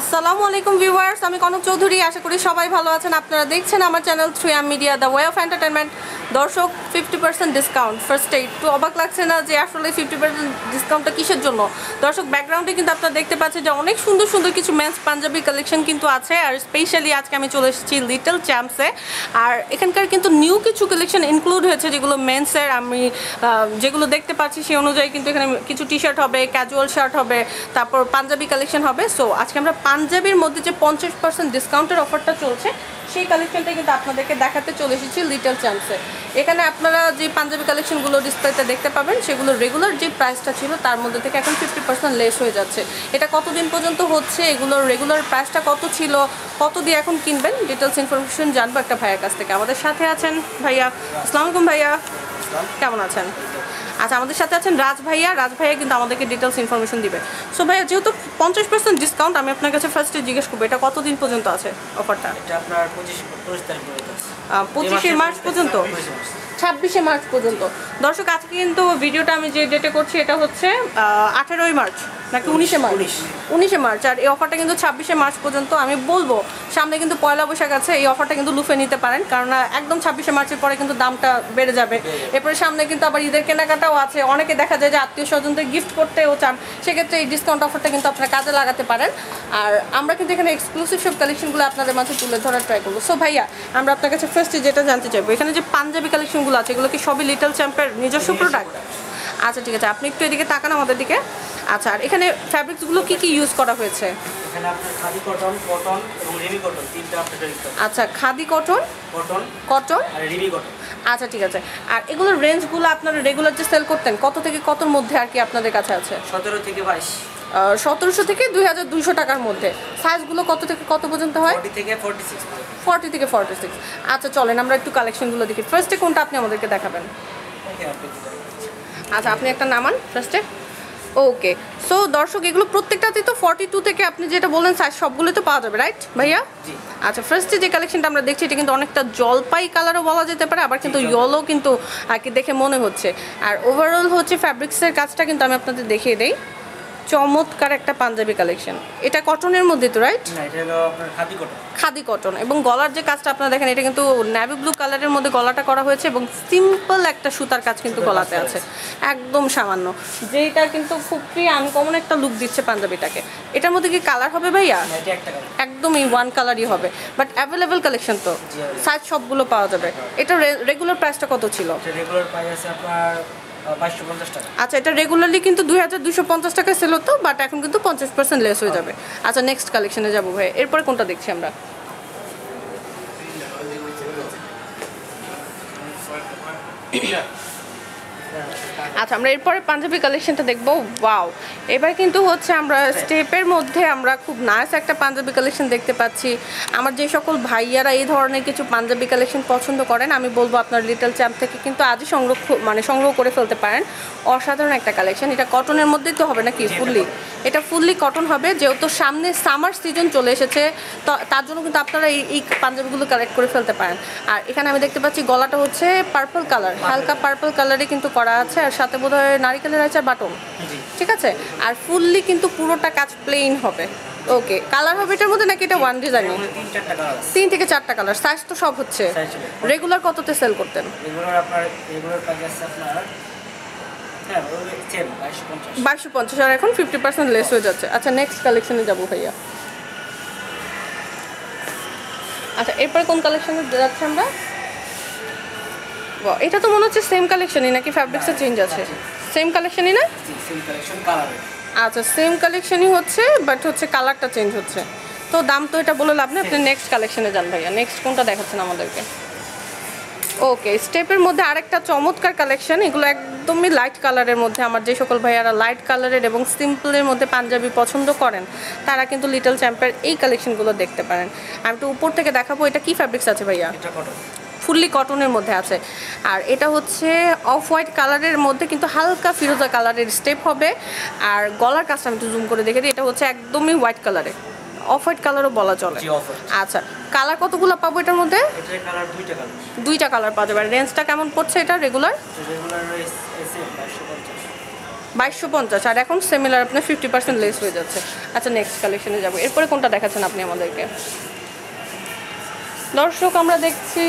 আসসালামু আলাইকুম ভিউয়ার্স, আমি কনক চৌধুরী। আশা করি সবাই ভালো আছেন। আপনারা দেখছেন আমার channel three M media the way of entertainment দর্শক ফিফটি পার্সেন্ট ডিসকাউন্ট ফার্স্ট ফার্স্টে একটু অবাক লাগছে না যে আসলে ফিফটি পার্সেন্ট ডিসকাউন্টটা কিসের জন্য? দর্শক ব্যাকগ্রাউন্ডে কিন্তু আপনারা দেখতে পাচ্ছেন যে অনেক সুন্দর সুন্দর কিছু মেন্স পাঞ্জাবি কালেকশন কিন্তু আছে। আর স্পেশালি আজকে আমি চলে এসেছি লিটল চ্যাম্পসে আর এখানকার কিন্তু নিউ কিছু কালেকশন ইনক্লুড হয়েছে, যেগুলো মেন্সের আমি যেগুলো দেখতে পাচ্ছি সেই অনুযায়ী কিন্তু এখানে কিছু টি শার্ট হবে ক্যাজুয়াল শার্ট হবে, তারপর পাঞ্জাবি কালেকশন হবে। সো আজকে আমরা পাঞ্জাবির মধ্যে যে পঞ্চাশ পার্সেন্ট ডিসকাউন্টের অফারটা চলছে সেই কালেকশনটা কিন্তু আপনাদেরকে দেখাতে চলে এসেছি লিটল চান্সে এখানে আপনারা যে পাঞ্জাবি কালেকশনগুলো ডিসপ্লেতে দেখতে পাবেন সেগুলো রেগুলার যে প্রাইসটা ছিল তার মধ্যে থেকে এখন ফিফটি পার্সেন্ট লেস হয়ে যাচ্ছে। এটা কতদিন পর্যন্ত হচ্ছে এগুলোর রেগুলার প্রাইসটা কত ছিল কত দিয়ে এখন কিনবেন ডিটেলস ইনফরমেশন জানব একটা ভাইয়ের কাছ থেকে। আমাদের সাথে আছেন ভাইয়া। আসসালামু আলাইকুম ভাইয়া। কেমন আছেন? আচ্ছা আমাদের সাথে আছেন রাজ ভাইয়া। রাজ ভাইয়া কিন্তু আমাদেরকে ডিটেলস ইনফরমেশন দিবে। সো ভাইয়া যেহেতু পঞ্চাশ পার্সেন্ট ডিসকাউন্ট আমি আপনার কাছে ফার্স্টে জিজ্ঞেস করব এটা কতদিন পর্যন্ত আছে অফারটা এটা আপনার পঁচিশ পঁচিশ তারিখ পর্যন্ত আছে। পঁচিশে মার্চ পর্যন্ত? ছাব্বিশে মার্চ পর্যন্ত। দর্শক আজকে কিন্তু ভিডিওটা আমি যে ডেটে করছি এটা হচ্ছে আঠেরোই মার্চ। নাকি উনিশে মার্চ? উনিশে। মার্চ আর এই অফারটা কিন্তু ছাব্বিশে মার্চ পর্যন্ত আমি বলব সামনে কিন্তু পয়লা বৈশাখ আছে এই অফারটা কিন্তু লুফে নিতে পারেন কারণ একদম ছাব্বিশে মার্চের পরে কিন্তু দামটা বেড়ে যাবে। এরপরে সামনে কিন্তু আবার ঈদের কেনাকাটাও আছে অনেকে দেখা যায় যে আত্মীয় স্বজনদের গিফট করতেও চান সেক্ষেত্রে এই ডিসকাউন্ট অফারটা কিন্তু আপনারা কাজে লাগাতে পারেন। আর আমরা কিন্তু এখানে এক্সক্লুসিভ সব কালেকশনগুলো আপনাদের মাঝে তুলে ধরার ট্রাই করব। সো ভাইয়া আমরা আপনার কাছে ফার্স্টে যেটা জানতে চাইব এখানে যে পাঞ্জাবি কালেকশনগুলো আছে এগুলো কি সবই লিটল চ্যাম্পের নিজস্ব প্রোডাক্ট আচ্ছা ঠিক আছে। আপনি একটু এদিকে তাকান আমাদের দিকে। আচ্ছা আর এখানে ফ্যাব্রিক্সগুলো কি কি ইউজ করা হয়েছে? এখানে আপনার খাদি কটন কটন এবং রিমি কটন তিনটা আপনার আচ্ছা খাদি কটন কটন কটন আর রিমি কটন আচ্ছা ঠিক আছে। আর এগুলোর রেঞ্জগুলো আপনারা রেগুলার যে সেল করতেন কত থেকে কতর মধ্যে আর কি আপনাদের কাছে আছে? সতেরো থেকে বাইশ। সতেরোশো থেকে দুই হাজার দুইশো টাকার মধ্যে। সাইজগুলো কত থেকে কত পর্যন্ত হয়? থেকে ফর্টি থেকে ফর্টি সিক্স আচ্ছা চলেন আমরা একটু কালেকশনগুলো দেখি। ফার্স্টে কোনটা আপনি আমাদেরকে দেখাবেন? আচ্ছা আপনি একটা নামান ফার্স্টে ওকে সো দর্শক এগুলো প্রত্যেকটাতে তো ফর্টি টু থেকে আপনি যেটা বললেন সাইজ সবগুলোই তো পাওয়া যাবে রাইট ভাইয়া? আচ্ছা ফার্স্টে যে কালেকশনটা আমরা দেখছি এটা কিন্তু অনেকটা জলপাই কালারও বলা যেতে পারে আবার কিন্তু ইয়েলো কিন্তু আর কি দেখে মনে হচ্ছে। আর ওভারঅল হচ্ছে ফ্যাব্রিক্সের কাজটা কিন্তু আমি আপনাদের দেখিয়ে দেই। চমৎকার একটা পাঞ্জাবি কালেকশন এটা কটনের মধ্যে তো রাইট এটা হলো আপনার খাদি কটন খাদি কটন এবং গলার যে কাজটা আপনারা দেখেন এটা কিন্তু ন্যাভি ব্লু কালারের মধ্যে গলাটা করা হয়েছে এবং সিম্পল একটা সুতার কাজ কিন্তু গলাতে আছে। একদম সামান্য। যেটা কিন্তু খুবই আনকমন একটা লুক দিচ্ছে পাঞ্জাবিটাকে। এটার মধ্যে কি কালার হবে ভাইয়া? না এটা একটা কালার একদমই ওয়ান কালারই হবে। বাট অ্যাভেলেবেল কালেকশন তো। সাইজ সবগুলো পাওয়া যাবে। এটা রেগুলার প্রাইসটা কত ছিল? এটা রেগুলার প্রাইস আছে আপনার আচ্ছা এটা রেগুলারলি কিন্তু দুই হাজার দুশো পঞ্চাশ টাকায় সেল হতো বাট এখন কিন্তু পঞ্চাশ পার্সেন্ট লেস হয়ে যাবে। আচ্ছা নেক্সট কালেকশনে যাব ভাই। এরপরে কোনটা দেখছি আমরা? আচ্ছা আমরা এরপরে পাঞ্জাবি কালেকশনটা দেখব। ওয়াও এবার কিন্তু হচ্ছে আমরা স্টেপের মধ্যে আমরা খুব নাইস একটা পাঞ্জাবি কালেকশন দেখতে পাচ্ছি। আমার যে সকল ভাইয়ারা এই ধরনের কিছু পাঞ্জাবি কালেকশন পছন্দ করেন আমি বলব আপনার লিটল চ্যাম্প থেকে কিন্তু আজই সংগ্রহ মানে সংগ্রহ করে ফেলতে পারেন। অসাধারণ একটা কালেকশন এটা কটনের মধ্যেই তো হবে নাকি? ফুললি এটা ফুললি কটন হবে যেহেতু সামনে সামার সিজন চলে এসেছে তো তার জন্য কিন্তু আপনারা এই এই পাঞ্জাবিগুলো কালেক্ট করে ফেলতে পারেন। আর এখানে আমি দেখতে পাচ্ছি গলাটা হচ্ছে পার্পল কালার হালকা পার্পল কালারে কিন্তু করা আছে আর সাথে বোধ হয় নারিকেলের আছে বাটন। ঠিক আছে? আর ফুললি কিন্তু পুরোটা কাজ প্লেন হবে। ওকে কালার হবে এটার মধ্যে নাকি এটা ওয়ান ডিজাইন তিন থেকে চারটা কালার সাইজ তো সব হচ্ছে। রেগুলার কততে সেল করতেন? হ্যাঁ সেম বাইশশো পঞ্চাশ। আর এখন ফিফটি পার্সেন্ট লেস হয়ে যাচ্ছে। আচ্ছা নেক্সট কালেকশনে যাব ভাইয়া। আচ্ছা এরপরে কোন কালেকশনে যাচ্ছে আমরা? এটা তো মনে হচ্ছে সেম কালেকশনই নাকি ফ্যাব্রিক্সে চেঞ্জ আছে? সেম কালেকশনই না? সেম কালেকশন কালারের আচ্ছা সেম কালেকশনই হচ্ছে বাট হচ্ছে কালারটা চেঞ্জ হচ্ছে। তো দাম তো এটা বলে লাভ নেই আপনি নেক্সট কালেকশনে যান ভাইয়া। নেক্সট কোনটা দেখাচ্ছেন আমাদেরকে? ওকে স্টেপের মধ্যে আরেকটা চমৎকার কালেকশন এগুলো একদমই লাইট কালারের মধ্যে। আমার যে সকল ভাইয়ারা লাইট কালারের এবং সিম্পলের মধ্যে পাঞ্জাবি পছন্দ করেন তারা কিন্তু লিটল চ্যাম্পের এই কালেকশনগুলো দেখতে পারেন। আমি একটু উপর থেকে দেখাবো এটা কি ফ্যাব্রিক্স আছে ভাইয়া? ফুললি কটনের মধ্যে আছে। আর এটা হচ্ছে অফ হোয়াইট কালারের মধ্যে কিন্তু হালকা ফিরোজা কালারের স্টেপ হবে। আর গলার কাজটা আমি একটু জুম করে দেখে দিই এটা হচ্ছে একদমই হোয়াইট কালারে অফ হোয়াইট কালারও বলা চলে। আচ্ছা কালার কতগুলো পাবো এটার মধ্যে? দুইটা কালার পাওয়া যাবে। রেঞ্জটা কেমন পড়ছে এটা রেগুলার বাইশশো পঞ্চাশ। আর এখন সিমিলার আপনার ফিফটি পার্সেন্ট লেস হয়ে যাচ্ছে। আচ্ছা নেক্সট কালেকশনে যাব। এরপরে কোনটা দেখাচ্ছেন আপনি আমাদেরকে? দর্শক আমরা দেখছি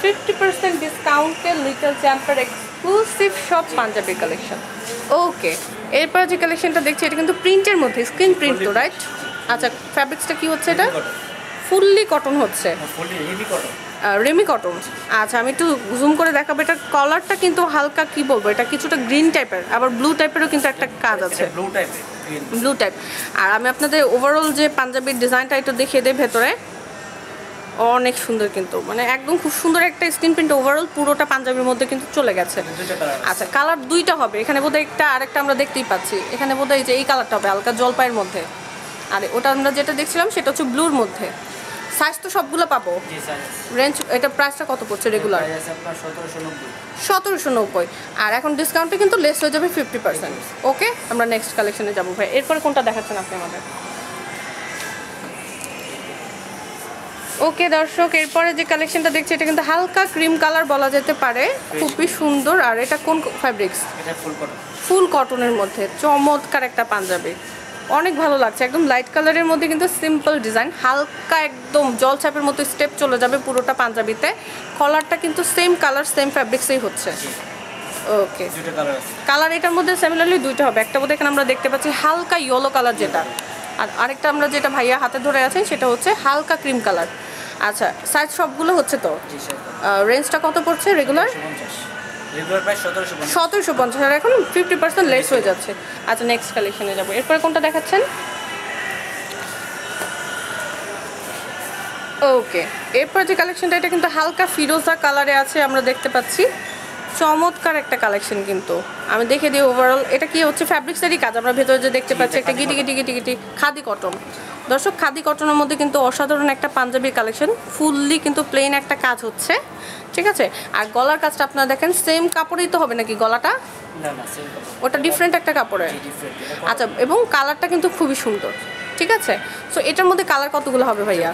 ফিফটি পার্সেন্ট ডিসকাউন্টে লিটল চ্যাম্পার এক্সক্লুসিভ সব পাঞ্জাবি কালেকশন ওকে এরপর যে কালেকশনটা দেখছি এটা কিন্তু প্রিন্টের মধ্যে স্ক্রিন প্রিন্ট তো রাইট আচ্ছা ফ্যাব্রিক্সটা কি হচ্ছে এটা? ফুললি কটন হচ্ছে। Fully heavy cotton ramie cotton আচ্ছা আমি একটু জুম করে দেখাবো এটা কলারটা কিন্তু হালকা কি বলব এটা কিছুটা গ্রিন টাইপের আবার ব্লু টাইপেরও কিন্তু একটা কাজ আছে। ব্লু ব্লু টাইপ আর আমি আপনাদের ওভারঅল যে পাঞ্জাবির ডিজাইনটা একটু দেখিয়ে দিই ভেতরে। অনেক সুন্দর কিন্তু। মানে একদম খুব সুন্দর একটা স্ক্রিন প্রিন্ট ওভারঅল পুরোটা পাঞ্জাবির মধ্যে কিন্তু চলে গেছে। আচ্ছা কালার দুইটা হবে। এখানে বোধহয় একটা আরেকটা আমরা দেখতেই পাচ্ছি। এখানে বোধহয় যে এই কালারটা হবে হালকা জলপাইয়ের মধ্যে। আর ওটা আমরা যেটা দেখছিলাম সেটা হচ্ছে ব্লুর মধ্যে। সাইজ তো সবগুলো পাবো। রেঞ্জ এটা প্রাইসটা কত পড়ছে রেগুলার সতেরোশো নব্বই। আর এখন ডিসকাউন্টে কিন্তু লেস হয়ে যাবে ফিফটি পার্সেন্ট ওকে আমরা নেক্সট কালেকশনে যাব ভাই। এরপরে কোনটা দেখাচ্ছেন আপনি আমাদের? ওকে দর্শক এরপরে যে কালেকশনটা দেখছি এটা কিন্তু হালকা ক্রিম কালার বলা যেতে পারে। খুবই সুন্দর। আর এটা কোন ফ্যাব্রিক্স এটা ফুল কটন ফুল কটনের মধ্যে। চমৎকার একটা পাঞ্জাবি। অনেক ভালো লাগছে। একদম লাইট কালারের মধ্যে কিন্তু সিম্পল ডিজাইন হালকা একদম জল ছাপের মতো স্টেপ চলে যাবে পুরোটা পাঞ্জাবিতে। কলারটা কিন্তু সেম কালার সেম ফ্যাব্রিক্সেই হচ্ছে। ওকে কালার কালার এটার মধ্যে সিমিলারলি দুইটা হবে। একটা বোধহয় এখানে আমরা দেখতে পাচ্ছি হালকা ইয়েলো কালার যেটা। আর আরেকটা আমরা যেটা ভাইয়া হাতে ধরে আছেন সেটা হচ্ছে হালকা ক্রিম কালার আচ্ছা সাইজ সবগুলো হচ্ছে তো? রেঞ্জটা কত পড়ছে রেগুলার সতেরোশো পঞ্চাশ। আর এখন ফিফটি পার্সেন্ট লেস হয়ে যাচ্ছে। আচ্ছা নেক্সট কালেকশনে যাব। এরপরে কোনটা দেখাচ্ছেন? ওকে এরপর যে কালেকশনটা এটা কিন্তু হালকা ফিরোজা কালারে আছে আমরা দেখতে পাচ্ছি। চমৎকার একটা কালেকশন কিন্তু। আমি দেখে দিই ওভারঅল এটা কি হচ্ছে ফ্যাব্রিক্সেরই কাজ? আমরা ভেতরে যে দেখতে পাচ্ছি একটা গিটি গিটি গিটি গিটি খাদি কটন দর্শক খাদি কটনের মধ্যে কিন্তু অসাধারণ একটা পাঞ্জাবির কালেকশন ফুললি কিন্তু প্লেন একটা কাজ হচ্ছে ঠিক আছে? আর গলার কাজটা আপনারা দেখেন সেম কাপড়েই তো হবে নাকি গলাটা? ওটা ডিফারেন্ট একটা কাপড়ে আচ্ছা এবং কালারটা কিন্তু খুবই সুন্দর। ঠিক আছে? সো এটার মধ্যে কালার কতগুলো হবে ভাইয়া?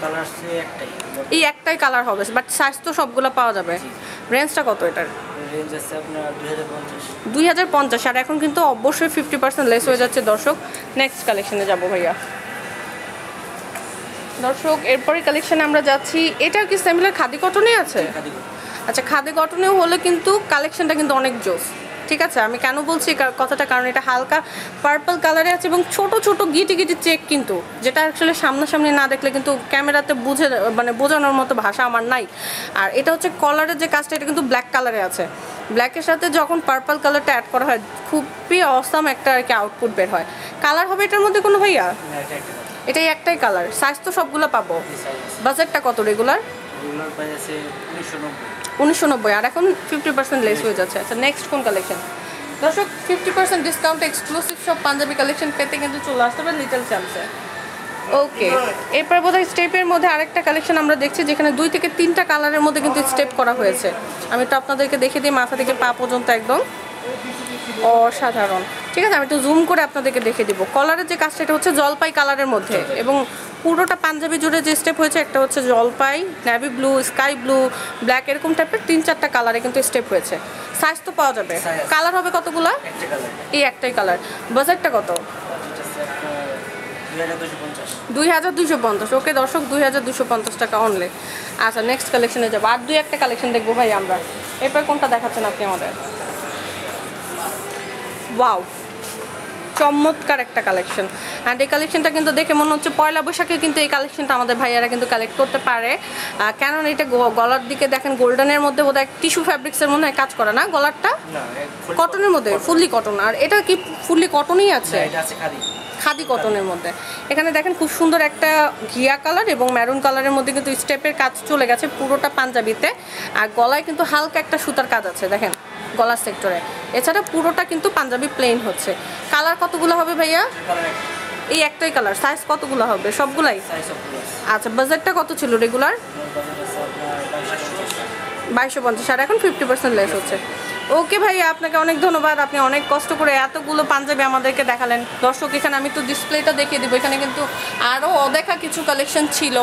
এই একটাই কালার হবে বাট সাইজ তো সবগুলো পাওয়া যাবে। রেঞ্জটা কত এটার? হাজার পঞ্চাশ। দুই হাজার পঞ্চাশ আর এখন কিন্তু অবশ্যই ফিফটি পার্সেন্ট লেস হয়ে যাচ্ছে দর্শক। নেক্সট কালেকশনে যাব ভাইয়া। দর্শক এরপরে কালেকশনে আমরা যাচ্ছি। এটাও কি সিমিলার খাদি কটনে আছে? আচ্ছা খাদি কটনেও হলে কিন্তু কালেকশনটা কিন্তু অনেক জোস। ঠিক আছে? আমি কেন বলছি কথাটা? কারণ এটা হালকা পার্পল কালারে আছে এবং ছোট ছোট গিটি গিটি চেক কিন্তু যেটা আসলে সামনাসামনি না দেখলে কিন্তু ক্যামেরাতে বুঝে মানে বোঝানোর মতো ভাষা আমার নাই। আর এটা হচ্ছে কলারের যে কাজটা এটা কিন্তু ব্ল্যাক কালারে আছে। ব্ল্যাকের সাথে যখন পার্পল কালারটা অ্যাড করা হয় খুবই অসাম একটা আর কি আউটপুট বের হয়। কালার হবে এটার মধ্যে কোনো ভাইয়া? এটাই একটাই কালার সাইজ তো সবগুলো পাবো। বাজেটটা কত রেগুলার উনিশশো নব্বই। আর এখন ফিফটি পার্সেন্ট লেস হয়ে যাচ্ছে। আচ্ছা নেক্সট কোন কালেকশন ফিফটি পার্সেন্ট ডিসকাউন্ট সব পাঞ্জাবি কালেকশন পেতে কিন্তু চলে আসতে হবে ওকে এরপর বোধহয় স্টেপের মধ্যে আরেকটা কালেকশন আমরা দেখছি, যেখানে দুই থেকে তিনটা কালারের মধ্যে কিন্তু স্টেপ করা হয়েছে। আমি তো আপনাদেরকে দেখে দিই, মাথা থেকে পা পর্যন্ত একদম। অসাধারণ। ঠিক আছে আমি একটু জুম করে আপনাদেরকে দেখে দিব। কলারের যে কাজটা এটা হচ্ছে জলপাই কালারের মধ্যে। এবং পুরোটা পাঞ্জাবি জুড়ে যে স্টেপ হয়েছে একটা হচ্ছে জলপাই navy blue sky blue black এরকম টাইপের তিন চারটা কালারে কিন্তু স্টেপ হয়েছে। সাইজ তো পাওয়া যাবে। কালার হবে কতগুলো? এই একটাই কালার বাজেটটা কত? দুই হাজার দুশো পঞ্চাশ। ওকে দর্শক দুই হাজার দুশো পঞ্চাশ টাকা অনলি আচ্ছা নেক্সট কালেকশনে যাব। আর দুই একটা কালেকশন দেখব ভাই আমরা। এরপর কোনটা দেখাচ্ছেন আপনি আমাদের? ওয়াও চমৎকার একটা কালেকশন অ্যান্ড এই কালেকশনটা কিন্তু দেখে মনে হচ্ছে পয়লা বৈশাখে কিন্তু এই কালেকশনটা আমাদের ভাইয়ারা কিন্তু কালেক্ট করতে পারে। কেননা এটা গলার দিকে দেখেন গোল্ডেনের মধ্যে বোধহয় টিস্যু ফ্যাব্রিক্সের মনে হয় কাজ করে না গলারটা? কটনের মধ্যে ফুললি কটন আর এটা কি ফুললি কটনই আছে? খাদি। কটনের মধ্যে। এখানে দেখেন খুব সুন্দর একটা ঘিয়া কালার এবং ম্যারুন কালারের মধ্যে কিন্তু স্টেপের কাজ চলে গেছে পুরোটা পাঞ্জাবিতে। আর গলায় কিন্তু হালকা একটা সুতার কাজ আছে দেখেন। গলার সেক্টরে। এছাড়া পুরোটা কিন্তু পাঞ্জাবি প্লেন হচ্ছে। কালার কতগুলো হবে ভাইয়া? এই একটাই কালার সাইজ কতগুলো হবে? সবগুলাই? আচ্ছা বাজেটটা কত ছিল রেগুলার বাইশশো পঞ্চাশ। আর এখন ফিফটি পার্সেন্ট লেস হচ্ছে। ওকে ভাই আপনাকে অনেক ধন্যবাদ। আপনি অনেক কষ্ট করে এতগুলো পাঞ্জাবি আমাদেরকে দেখালেন। দর্শক, এখানে আমি তো ডিসপ্লেটা দেখিয়ে দিব। এখানে কিন্তু আরও অদেখা কিছু কালেকশন ছিল।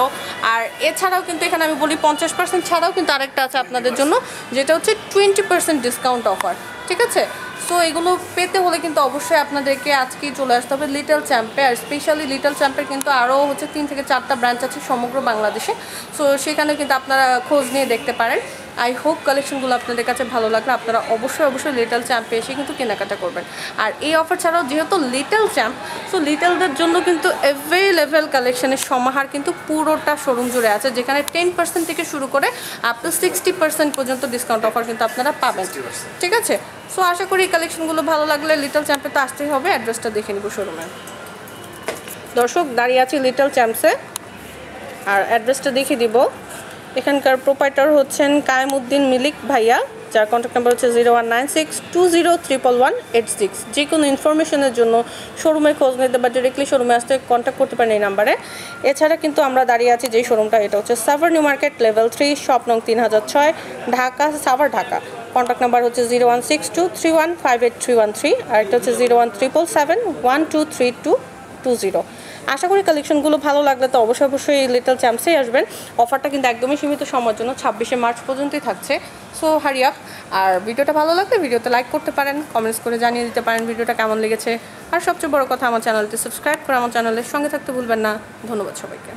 আর এছাড়াও কিন্তু এখানে আমি বলি পঞ্চাশ পার্সেন্ট ছাড়াও কিন্তু আরেকটা আছে আপনাদের জন্য, যেটা হচ্ছে টোয়েন্টি পার্সেন্ট ডিসকাউন্ট অফার ঠিক আছে? সো এগুলো পেতে হলে কিন্তু অবশ্যই আপনাদেরকে আজকেই চলে আসতে হবে লিটল চ্যাম্পে আর স্পেশালি লিটল চ্যাম্পের কিন্তু আরও হচ্ছে তিন থেকে চারটা ব্রাঞ্চ আছে সমগ্র বাংলাদেশে। সো সেখানে কিন্তু আপনারা খোঁজ নিয়ে দেখতে পারেন। আই হোপ কালেকশনগুলো আপনাদের কাছে ভালো লাগলে আপনারা অবশ্যই অবশ্যই লিটল চ্যাম্পে এসে কিন্তু কেনাকাটা করবেন। আর এই অফার ছাড়াও যেহেতু লিটল চ্যাম্প সো লিটলদের জন্য কিন্তু অ্যাভেলেবেল কালেকশনের সমাহার কিন্তু পুরোটা শোরুম জুড়ে আছে যেখানে টেন পার্সেন্ট থেকে শুরু করে আপ টু সিক্সটি পার্সেন্ট পর্যন্ত ডিসকাউন্ট অফার কিন্তু আপনারা পাবেন। ঠিক আছে? সো আশা করি এই কালেকশনগুলো ভালো লাগলে লিটল চ্যাম্পে তো আসতেই হবে অ্যাড্রেসটা দেখে নিব শোরুমে দর্শক দাঁড়িয়ে আছি লিটল চ্যাম্পসে আর অ্যাড্রেসটা দেখিয়ে দিব। এখানকার প্রোপাইটার হচ্ছেন কায়েমউদ্দিন মিলিক ভাইয়া, যার কন্ট্যাক্ট নাম্বার হচ্ছে zero one nine six two zero triple one eight six যে কোনো ইনফরমেশনের জন্য শোরুমে খোঁজ নিতে বা ডিরেক্টলি শোরুমে আসতে কন্ট্যাক্ট করতে পারেন এই নাম্বারে এছাড়া কিন্তু আমরা দাঁড়িয়ে আছি যেই শোরুমটা এটা হচ্ছে Savar new market level three shop নং তিন হাজার ছয়, ঢাকা সাভার ঢাকা। কন্ট্যাক্ট নাম্বার হচ্ছে zero one six two three one five eight three one three আর এটা হচ্ছে zero one triple seven one two three two two zero আশা করি কালেকশনগুলো ভালো লাগলে তো অবশ্যই অবশ্যই লিটল চ্যাম্পসেই আসবেন। অফারটা কিন্তু একদমই সীমিত সময়ের জন্য ছাব্বিশে মার্চ পর্যন্তই থাকছে। সো হারি আপ আর ভিডিওটা ভালো লাগলে ভিডিওতে লাইক করতে পারেন কমেন্টস করে জানিয়ে দিতে পারেন ভিডিওটা কেমন লেগেছে। আর সবচেয়ে বড় কথা, আমার চ্যানেলটি সাবস্ক্রাইব করে আমার চ্যানেলের সঙ্গে থাকতে ভুলবেন না। ধন্যবাদ সবাইকে।